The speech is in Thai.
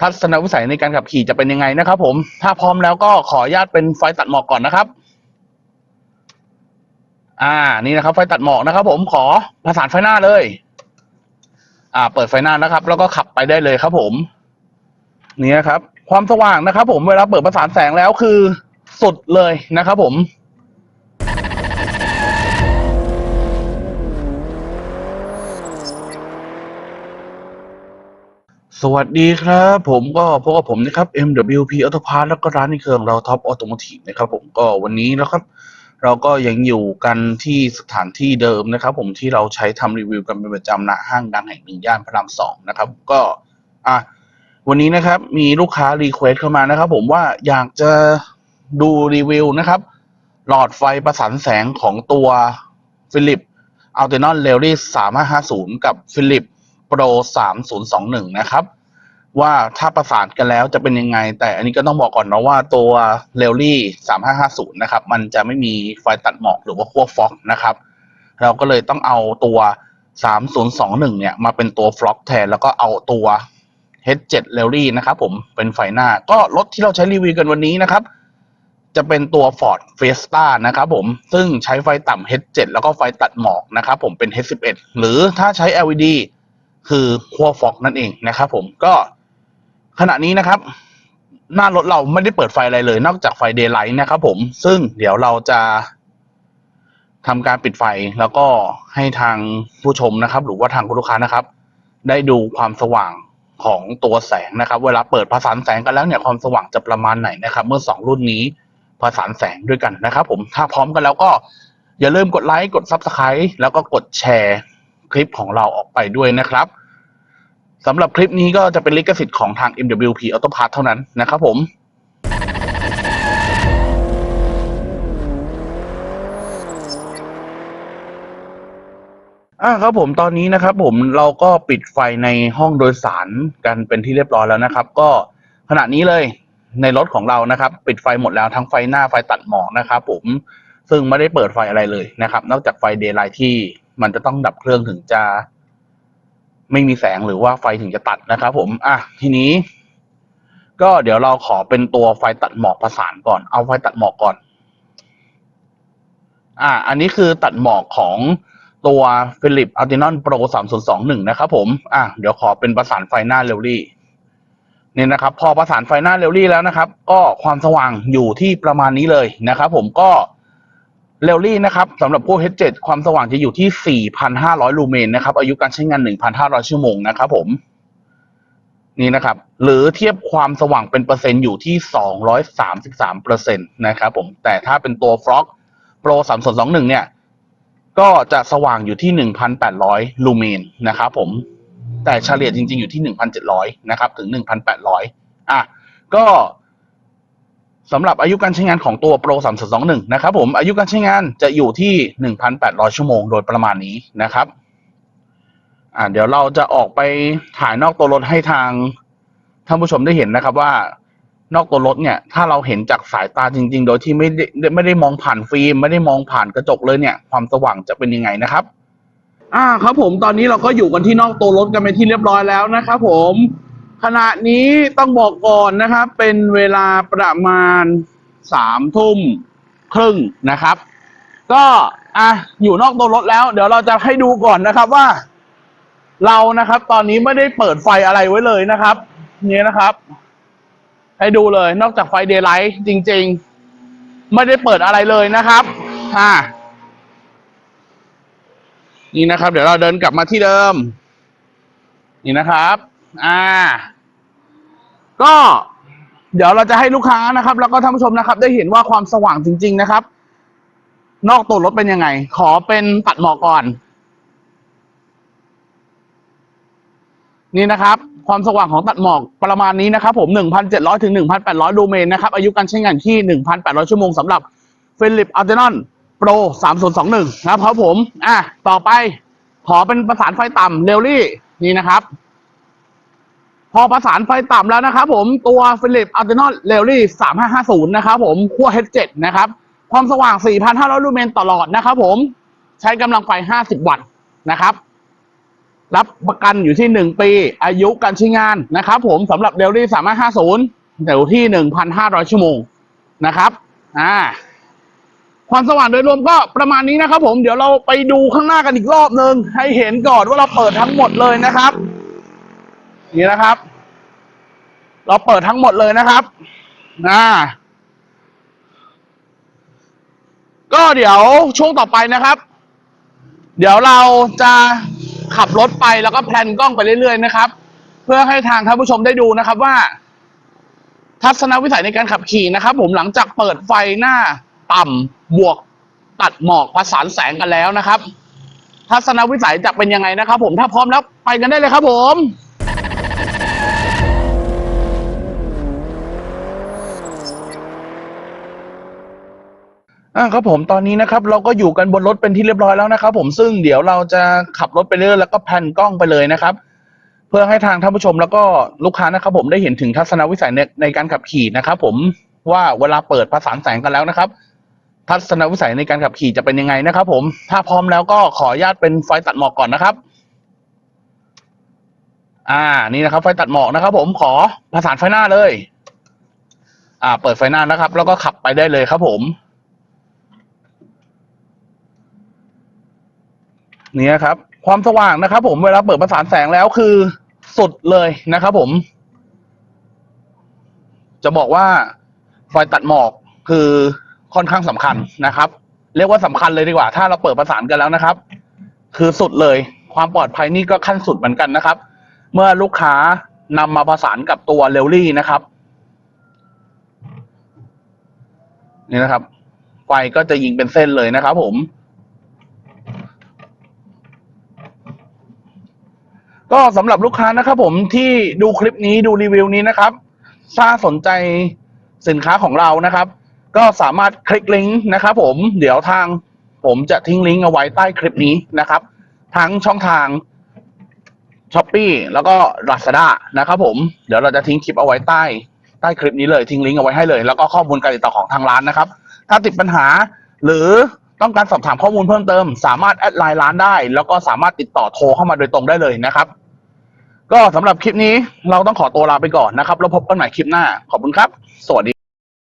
ทัศนวิสัยในการขับขี่จะเป็นยังไงนะครับผม ถ้าพร้อมแล้วก็ขออนุญาตเป็นไฟตัดหมอกก่อนนะครับ อ่า นี่นะครับ ไฟตัดหมอกนะครับ ผมขอประสานไฟหน้าเลย อ่า เปิดไฟหน้านะครับ แล้วก็ขับไปได้เลยครับ ผม นี่นะครับ ความสว่างนะครับ ผมเวลาเปิดประสานแสงแล้วคือสุดเลยนะครับ ผม สวัสดีครับ ผมก็พบกับผมนะครับ MWP Auto Parts แล้วก็ร้านในเครื่องเราท็อปออโต o t i v e นะครับผมก็วันนี้นะครับ เราก็ยังอยู่กันที่สถานที่เดิมนะครับ ผมที่เราใช้ทำรีวิวกันเป็นประจำณห้างดังแห่งหนึ่งย่านพระรามสองนะครับก็อะวันนี้นะครับมีลูกค้ารีเควสเข้ามานะครับ ผมว่าอยากจะดูรีวิวนะครับ หลอดไฟประสานแสงของตัวฟิลิปอัลเทนอนเรลลี่3550กับฟิลิป Pro 3021 นะครับ ว่าถ้าประสานกันแล้วจะเป็นยังไง แต่อันนี้ก็ต้องบอกก่อนนะว่าตัวเรลลี่3550 นะครับ มันจะไม่มีไฟตัดหมอกหรือว่าขั้วฟอกนะครับ เราก็เลยต้องเอาตัว 3021 เนี่ย มาเป็นตัวฟล็อกแทน แล้วก็เอาตัว H7 r a l l y นะครับผมเป็นไฟหน้า ก็รถที่เราใช้รีวิวกันวันนี้นะครับจะเป็นตัว Ford Fiesta นะครับผม ซึ่งใช้ไฟต่ำ H7 แล้วก็ไฟตัดหมอกนะครับผมเป็น H11 หรือถ้าใช้ LED คือขั้วฟอกนั่นเองนะครับผมก็ขณะนี้นะครับ หน้ารถเราไม่ได้เปิดไฟอะไรเลย นอกจากไฟเดย์ไลท์นะครับผมซึ่งเดี๋ยวเราจะทำการปิดไฟแล้วก็ให้ทางผู้ชมนะครับ หรือว่าทางคุณลูกค้านะครับ ได้ดูความสว่างของตัวแสงนะครับ เวลาเปิดผสานแสงกันแล้วเนี่ยความสว่างจะประมาณไหนนะครับ เมื่อสองรุ่นนี้ผสานแสงด้วยกันนะครับ ผมถ้าพร้อมกันแล้วก็อย่าลืมกดไลค์กด Subscribe แล้วก็กดแชร์ คลิปของเราออกไปด้วยนะครับสำหรับคลิปนี้ก็จะเป็นลิขสิทธิ์ของทาง MWP Auto Parts เท่านั้นนะครับผมอ่าครับผมตอนนี้นะครับผมเราก็ปิดไฟในห้องโดยสารกันเป็นที่เรียบร้อยแล้วนะครับ ก็ขณะนี้เลยในรถของเรานะครับ ปิดไฟหมดแล้วทั้งไฟหน้าไฟตัดหมอกนะครับผมซึ่งไม่ได้เปิดไฟอะไรเลยนะครับ นอกจากไฟเดย์ไลท์ที่ มันจะต้องดับเครื่องถึงจะ ไม่มีแสงหรือว่าไฟถึงจะตัดนะครับ ผม อะทีนี้ ก็เดี๋ยวเราขอเป็นตัวไฟตัดหมอกประสานก่อน เอาไฟตัดหมอกก่อน อ่าอันนี้คือตัดหมอกของตัวฟิลิปอัลตินอนโปร3021นะครับผม อะเดี๋ยวขอเป็นประสานไฟหน้าเรลลี่เนี่ยนะครับ พอประสานไฟหน้าเรลลี่แล้วนะครับ ก็ความสว่างอยู่ที่ประมาณนี้เลยนะครับ ผมก็ เรลลี่นะครับสำหรับพวก H7 ความสว่างจะอยู่ที่ 4,500 ลูเมนนะครับ อายุการใช้งาน 1,500 ชั่วโมงนะครับผม นี่นะครับ หรือเทียบความสว่างเป็นเปอร์เซ็นต์อยู่ที่ 233เปอร์เซ็นต์นะครับผม แต่ถ้าเป็นตัว Frog Pro 3021 เนี่ย ก็จะสว่างอยู่ที่ 1,800 ลูเมนนะครับผม แต่เฉลี่ยจริงๆอยู่ที่ 1,700 นะครับ ถึง 1,800 อะ ก็ สำหรับอายุการใช้งานของตัว Pro 3021 นะครับผมอายุการใช้งานจะอยู่ที่ 1,800 ชั่วโมงโดยประมาณนี้นะครับอ่าเดี๋ยวเราจะออกไปถ่ายนอกตัวรถให้ทางท่านผู้ชมได้เห็นนะครับว่านอกตัวรถเนี่ย ถ้าเราเห็นจากสายตาจริง ๆ โดยที่ไม่ได้ไม่ได้มองผ่านฟิล์มไม่ได้มองผ่านกระจกเลยเนี่ย ความสว่างจะเป็นยังไงนะครับ อ่าครับผมตอนนี้เราก็อยู่กันที่นอกตัวรถกันไปที่เรียบร้อยแล้วนะครับผม ขณะนี้ต้องบอกก่อนนะครับ เป็นเวลาประมาณสามทุ่มครึ่งนะครับ ก็อะอยู่นอกตัวรถแล้ว เดี๋ยวเราจะให้ดูก่อนนะครับว่า เรานะครับ ตอนนี้ไม่ได้เปิดไฟอะไรไว้เลยนะครับนี่นะครับ ให้ดูเลย นอกจากไฟเดย์ไลท์จริง ๆ ไม่ได้เปิดอะไรเลยนะครับอ่านี่นะครับ เดี๋ยวเราเดินกลับมาที่เดิม นี่นะครับ อ่า ก็เดี๋ยวเราจะให้ลูกค้านะครับ แล้วก็ท่านผู้ชมนะครับ ได้เห็นว่าความสว่างจริง ๆ นะครับ นอกตัวรถเป็นยังไง ขอเป็นตัดหมอกก่อน นี่นะครับ ความสว่างของตัดหมอกประมาณนี้นะครับ ผม1,700ถึง1,800ลูเมนนะครับ อายุการใช้งานที่ 1,800 ชั่วโมงสำหรับ Philip a l t e n o n Pro 3021 นะครับผม อะ ต่อไป ขอเป็นประสานไฟต่ำเรลลี่ นี่นะครับ พอประสานไฟต่ำแล้วนะครับผมตัว Philip a l t e n o n r a l l y 3550 นะครับผมขั้ว H7 นะครับ ความสว่าง 4,500 ลูเมนตลอดนะครับผมใช้กำลังไฟ 50 วัตต์นะครับ รับประกันอยู่ที่หนึ่งปี อายุการใช้งานนะครับผมสำหรับเดลลี่สามารถห้าศูนย์อยู่ที่หนึ่งพันห้าร้อยชั่วโมงนะครับอ่าความสว่างโดยรวมก็ประมาณนี้นะครับผมเดี๋ยวเราไปดูข้างหน้ากันอีกรอบนึงให้เห็นก่อนว่าเราเปิดทั้งหมดเลยนะครับ นี่นะครับ เราเปิดทั้งหมดเลยนะครับอ่าก็เดี๋ยวช่วงต่อไปนะครับ เดี๋ยวเราจะขับรถไปแล้วก็แพลนกล้องไปเรื่อยๆนะครับ เพื่อให้ทางท่านผู้ชมได้ดูนะครับว่า ทัศนวิสัยในการขับขี่นะครับ ผมหลังจากเปิดไฟหน้าต่ำบวกตัดหมอกประสานแสงกันแล้วนะครับ ทัศนวิสัยจะเป็นยังไงนะครับ ผมถ้าพร้อมแล้วไปกันได้เลยครับผม อ่าครับผมตอนนี้นะครับเราก็อยู่กันบนรถเป็นที่เรียบร้อยแล้วนะครับ ผมซึ่งเดี๋ยวเราจะขับรถไปเรื่อยแล้วก็แพนกล้องไปเลยนะครับ เพื่อให้ทางท่านผู้ชมแล้วก็ลูกค้านะครับ ผมได้เห็นถึงทัศนวิสัยในในการขับขี่นะครับ ผมว่าเวลาเปิดประสานแสงกันแล้วนะครับ ทัศนวิสัยในการขับขี่จะเป็นยังไงนะครับ ผมถ้าพร้อมแล้วก็ขออนุญาตเป็นไฟตัดหมอกก่อนนะครับ อ่านี่นะครับ ไฟตัดหมอกนะครับ ผมขอประสานไฟหน้าเลย อ่า เปิดไฟหน้านะครับ แล้วก็ขับไปได้เลยครับ ผม เนี่ยครับ ความสว่างนะครับ ผมเวลาเปิดประสานแสงแล้วคือสุดเลยนะครับ ผม จะบอกว่าไฟตัดหมอกคือค่อนข้างสำคัญนะครับ เรียกว่าสำคัญเลยดีกว่า ถ้าเราเปิดประสานกันแล้วนะครับ คือสุดเลย ความปลอดภัยนี่ก็ขั้นสุดเหมือนกันนะครับ เมื่อลูกค้านำมาประสานกับตัวเรลลี่นะครับ นี่นะครับไฟก็จะยิงเป็นเส้นเลยนะครับ ผม ก็สำหรับลูกค้านะครับผมที่ดูคลิปนี้ดูรีวิวนี้นะครับ ถ้าสนใจสินค้าของเรานะครับ ก็สามารถคลิกลิงก์นะครับผมเดี๋ยวทางผมจะทิ้งลิงก์เอาไว้ใต้คลิปนี้นะครับ ทั้งช่องทาง s h อ p e e แล้วก็ Lazada นะครับผมเดี๋ยวเราจะทิ้งคลิปเอาไว้ใต้ใต้คลิปนี้เลยทิ้งลิงก์เอาไว้ให้เลย แล้วก็ข้อมูลการติดต่อของทางร้านนะครับ ถ้าติดปัญหาหรือ ต้องการสอบถามข้อมูลเพิ่มเติม สามารถแอดไลน์ร้านได้ แล้วก็สามารถติดต่อโทรเข้ามาโดยตรงได้เลยนะครับ ก็สำหรับคลิปนี้เราต้องขอตัวลาไปก่อนนะครับ แล้วพบกันใหม่คลิปหน้า ขอบคุณครับ สวัสดี